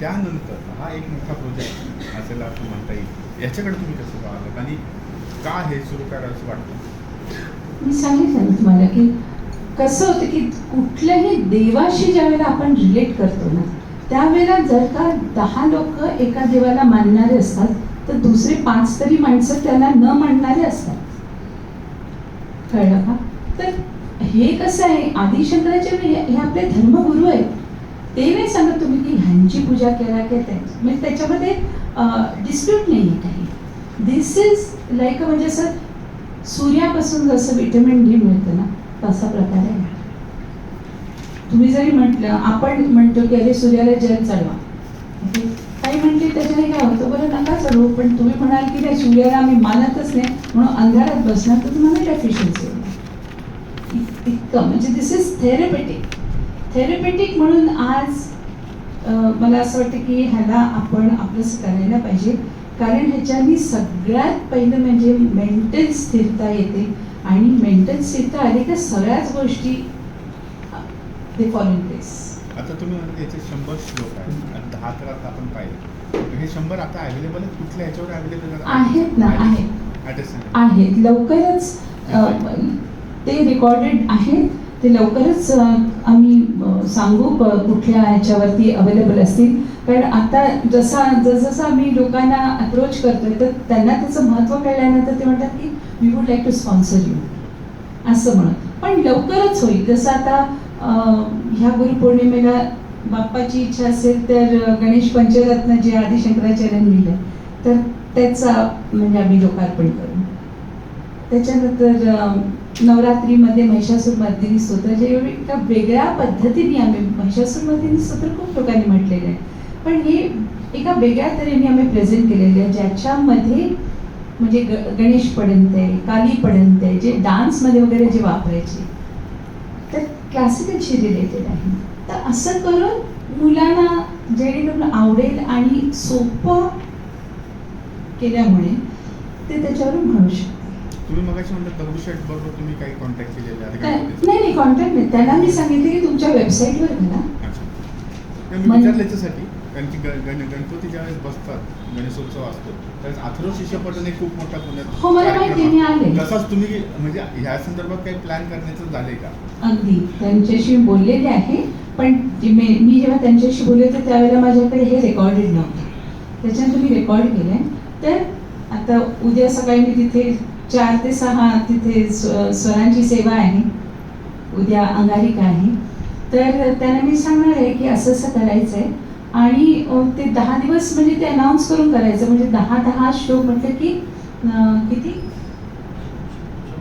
त्यानंतर हा एक मोठा प्रोजेक्ट असेल असं म्हणता येईल. याच्याकडे तुम्ही कसं पाहतात आणि का हे सुरू करावं असं वाटतं? मी सांगितलं ना तुम्हाला की कसं होतं की कुठल्याही देवाशी ज्यावेळेला आपण रिलेट करतो ना त्यावेळेला जर का दहा लोक एका देवाला मानणारे असतात तर दुसरे पाच तरी माणसं त्याला न मानणारे असतात. कळलं का? तर हे कसं आहे? आदिशंकराचे हे आपले धर्मगुरू आहेत. ते नाही सांगत तुम्ही की ह्यांची पूजा केला की त्यांची म्हणजे त्याच्यामध्ये डिस्प्यूट नाही आहे काही. दिस इज लाईक म्हणजे असं सूर्यापासून जसं विटॅमिन डी मिळतं ना तसा प्रकार आहे. तुम्ही जरी म्हटलं आपण म्हणतो की अरे सूर्याला जल चढवा. काही म्हणते त्याच्याने काय होतं? बरं नका चढवू पण तुम्ही म्हणाल की नाही सूर्याला आम्ही मानतच नाही म्हणून अंधारात बसणार तर तुम्हाला डेफिशियन्सी होणार इतकं म्हणजे दिस इज थेरपेटिक थेरपेटिक म्हणून आज मला असं वाटतं की ह्याला आपण आपलंसं करायला पाहिजे. कारण ह्याच्यानी सगळ्यात पहिलं म्हणजे मेंटल स्थिरता येते. आणि मेंटल स्थिरता आली तर सगळ्याच गोष्टी ते फॉलो प्लेस आता तुम्ही म्हणता याचे शंभर श्लोक आहेत. आणि दहा तर आता आपण पाहिले. हे शंभर आता अवेलेबल आहेत? कुठल्या ह्याच्यावर अवेलेबल आहेत? ना, आहेत. आहेत. लवकरच ते रेकॉर्डेड आहेत. ते लवकरच आम्ही सांगू कुठल्या ह्याच्यावरती अवेलेबल असतील. कारण आता जसा जसजसं आम्ही लोकांना अप्रोच करतोय तर त्यांना त्याचं महत्त्व कळल्यानंतर ते म्हणतात की we would like to sponsor you असं म्हणत पण लवकरच होईल. जसं आता ह्या गुरुपौर्णिमेला बाप्पाची इच्छा असेल तर गणेश पंचरत्न जे आदिशंकराचार्यांनी लिहिलं तर त्याचा म्हणजे आम्ही लोकार्पण करू. त्याच्यानंतर नवरात्रीमध्ये महिषासूर मर्दिनी स्तोत्र जे एका वेगळ्या पद्धतीने आम्ही महिषासूर मर्दिनी स्तोत्र खूप लोकांनी म्हटलेलं आहे. पण हे एका वेगळ्या तऱ्हेने आम्ही प्रेझेंट केलेले आहे ज्याच्यामध्ये म्हणजे ग गणेश पडंत आहे काली पडंत आहे जे डान्समध्ये वगैरे जे वापरायचे तर क्लासिकलशी रिलेटेड आहे. तर असं करून मुलांना जेणेकरून आवडेल आणि सोपं केल्यामुळे ते त्याच्यावरून म्हणू शकतो तुम्ही मगाशी म्हणता दगडूशेठ बरोबर तुम्ही काही कॉन्टॅक्ट केलेले? नाही नाही कॉन्टॅक्ट नाही. त्यांना मी सांगितले की तुमच्या वेबसाईटवर घाला विचारलं याच्यासाठी कारण की गणपती ज्यावेळेस बसतात गणेशोत्सव असतो त्यावेळेस अथर्व शिष्यपटन एक खूप मोठा पुण्यात हो. तसाच तुम्ही म्हणजे ह्या संदर्भात काही प्लॅन करण्याचं झालंय का? अगदी. त्यांच्याशी बोललेले आहे पण मी जेव्हा त्यांच्याशी बोलले होते त्यावेळेला माझ्याकडे हे रेकॉर्डेड नव्हतं. त्याच्यानंतर मी रेकॉर्ड केलं तर आता उद्या सकाळी मी तिथे चार ते सहा तिथे स्व- स्वरांची सेवा आहे उद्या अंगारिका आहे. तर त्यांना मी सांगणार आहे की असं असं करायचं आहे आणि ते दहा दिवस म्हणजे ते अनाऊन्स करून करायचं. म्हणजे दहा दहा शो म्हटलं की किती?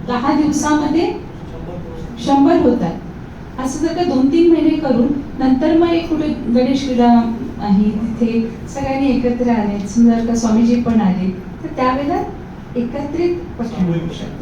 दहा दिवसामध्ये शंभर होतात. असं जर का दोन तीन महिने करून नंतर मग एक कुठे गणेश क्रीडा आहे तिथे सगळ्यांनी एकत्र आले जर का स्वामीजी पण आले तर त्यावेळेला एकत्रित पठण होऊ शकतं